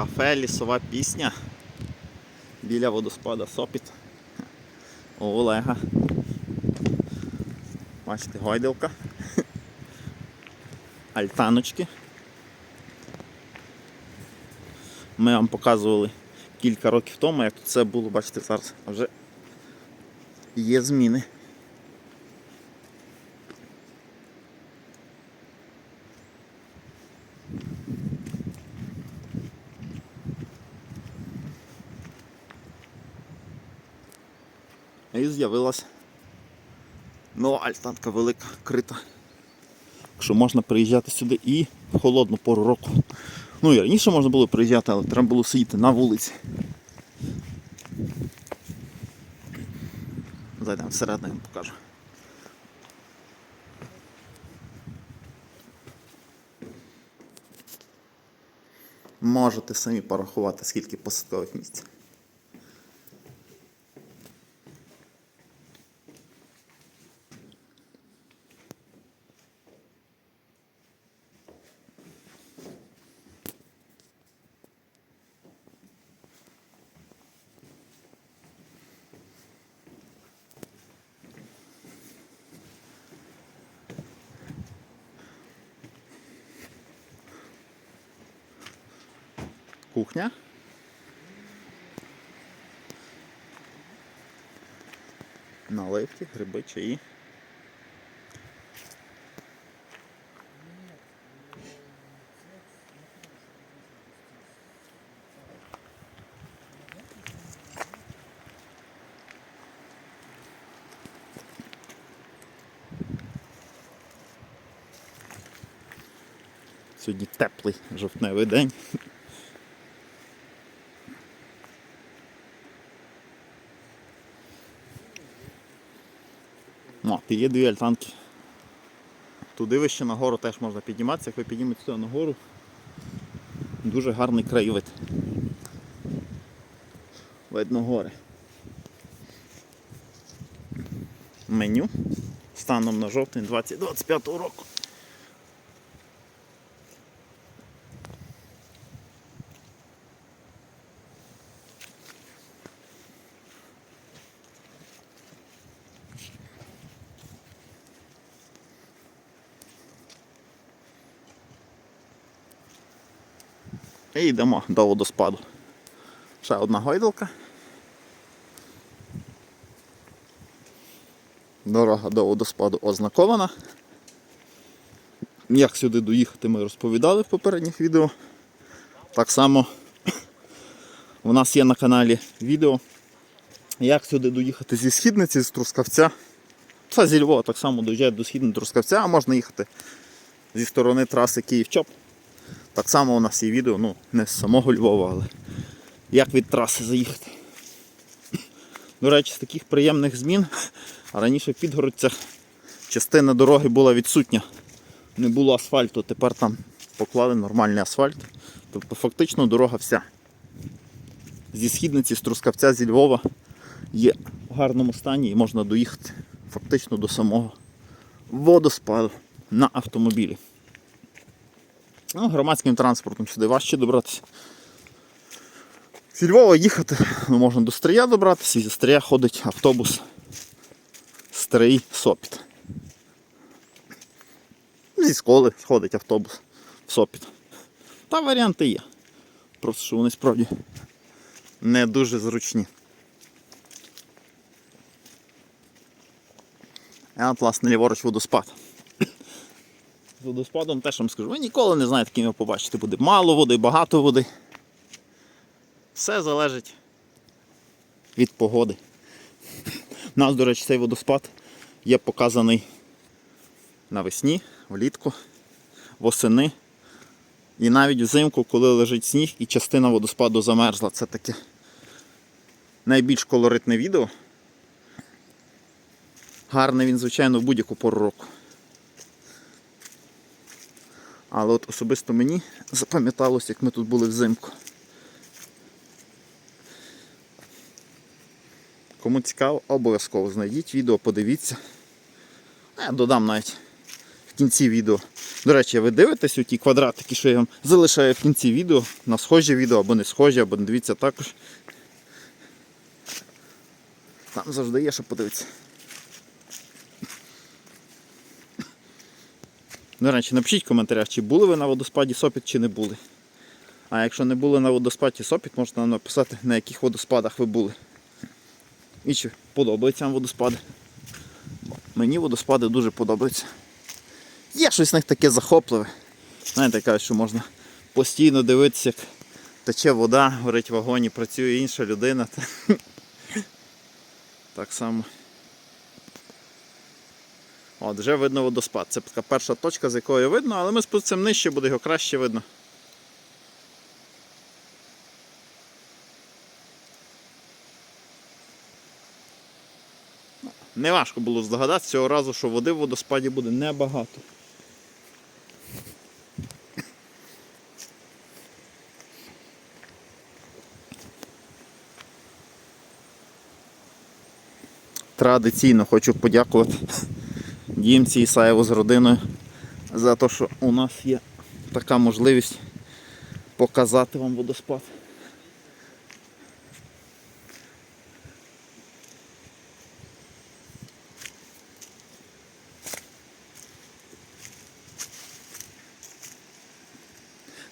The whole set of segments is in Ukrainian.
Кафе лісова пісня біля водоспада Сопіт. У Олега. Бачите, гойдалка. Альтаночки. Ми вам показували кілька років тому, як тут все було, бачите, зараз вже є зміни. З'явилась нова альтанка велика, крита. Що можна приїжджати сюди і в холодну пору року. Ну і раніше можна було приїжджати, але треба було сидіти на вулиці. Зайдемо всередину, я вам покажу. Можете самі порахувати, скільки посадкових місць. Кухня. Наливки, гриби, чаї. Сьогодні теплий жовтневий день. І є дві альтанки. Туди вище на гору теж можна підніматися, як ви підніметеся туди на гору. Дуже гарний краєвид. Видно гори. Меню станом на жовтень 2025 року. І йдемо до водоспаду. Ще одна гойдалка. Дорога до водоспаду ознакована. Як сюди доїхати ми розповідали в попередніх відео. Так само у нас є на каналі відео, як сюди доїхати зі східниці, з Трускавця. Це зі Львова так само доїжджають до східного Трускавця, а можна їхати зі сторони траси Київ-Чоп. Так само у нас є відео, ну, не з самого Львова, але як від траси заїхати. До речі, з таких приємних змін а раніше в Підгородцях частина дороги була відсутня. Не було асфальту, тепер там поклали нормальний асфальт. Тобто фактично дорога вся. Зі східниці, з Трускавця, зі Львова є в гарному стані і можна доїхати фактично до самого водоспаду на автомобілі. Ну, громадським транспортом сюди важче добратися. Зі Львова їхати ну, можна до Стрия добратися, і зі Стрия ходить автобус Стрий Сопіт. Зі школи ходить автобус в Сопіт. Та варіанти є. Просто що вони справді не дуже зручні. А от, власне, ліворуч водоспад. Водоспадом теж вам скажу, ви ніколи не знаєте, ким його побачите. Буде мало води, багато води. Все залежить від погоди. У нас, до речі, цей водоспад є показаний навесні, влітку, восени. І навіть взимку, коли лежить сніг і частина водоспаду замерзла. Це таке найбільш колоритне відео. Гарний він, звичайно, в будь-яку пору року. Але от особисто мені запам'яталось, як ми тут були взимку. Кому цікаво, обов'язково знайдіть відео, подивіться. Я додам навіть в кінці відео. До речі, ви дивитесь у ті квадратики, що я вам залишаю в кінці відео, на схожі відео або не схожі, або дивіться також. Там завжди є, що подивитися. До речі, напишіть в коментарях, чи були ви на водоспаді Сопіт, чи не були. А якщо не були на водоспаді Сопіт, можете нам написати, на яких водоспадах ви були. І чи подобаються вам водоспади. Мені водоспади дуже подобаються. Є щось в них таке захопливе. Знаєте, кажуть, що можна постійно дивитися, як тече вода, горить вагоні, працює інша людина. Так само. От, вже видно водоспад. Це така перша точка, з якої видно, але ми спустимо нижче, буде його краще видно. Неважко було здогадатися цього разу, що води в водоспаді буде небагато. Традиційно хочу подякувати Дімці Ісаєву з родиною за те, що у нас є така можливість показати вам водоспад.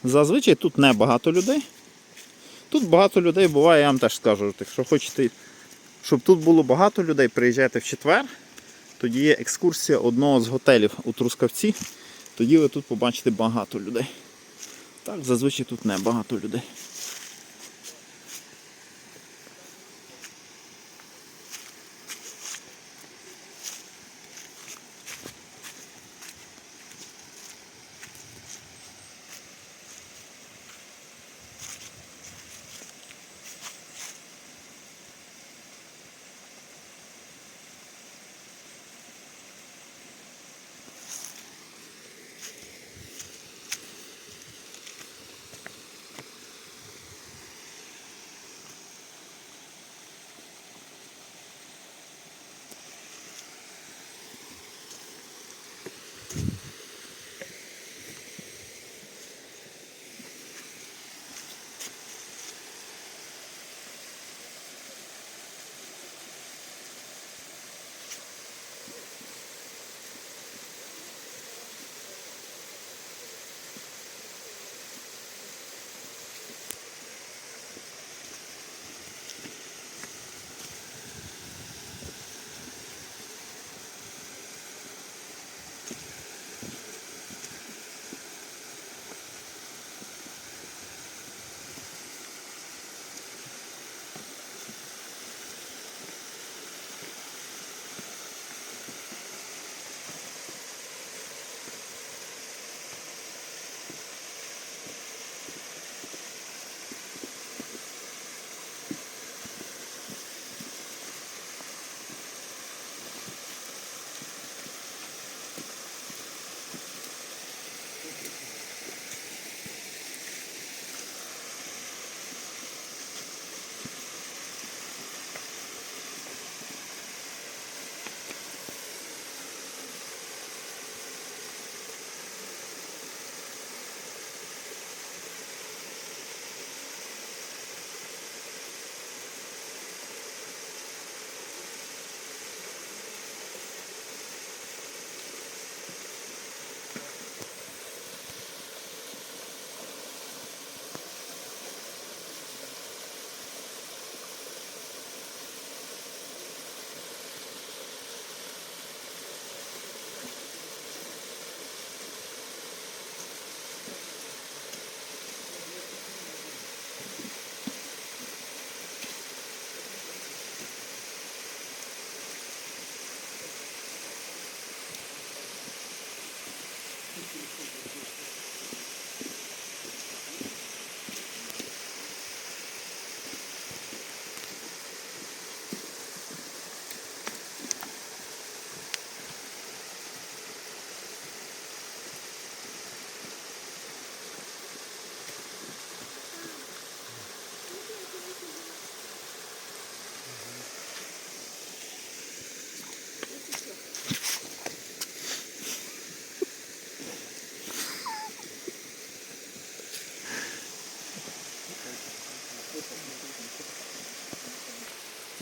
Зазвичай тут не багато людей. Тут багато людей буває, я вам теж скажу, якщо хочете, щоб тут було багато людей, приїжджайте в четвер. Тоді є екскурсія одного з готелів у Трускавці. Тоді ви тут побачите багато людей. Так, зазвичай тут не багато людей. どうも。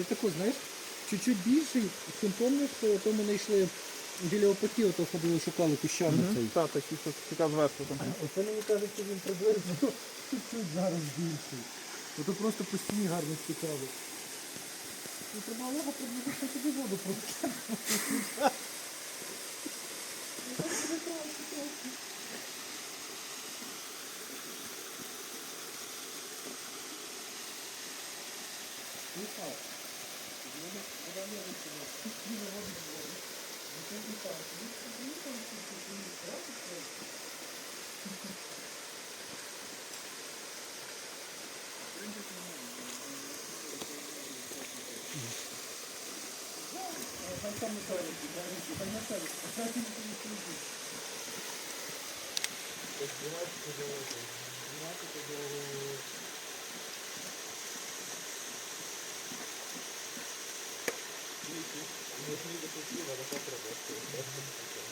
такий, знаєш, чуть-чуть більший, симптомних, то ми знайшли біля опотів, то ходили, шукали піщану цей. Так, так, така зверху там. Оце мені кажуть, що він приблизно чуть-чуть зараз більший. Ото просто по стіні гарно стікали. Ну, треба лого приблизно тобі воду просто. Thank you. 12 12 Thank you.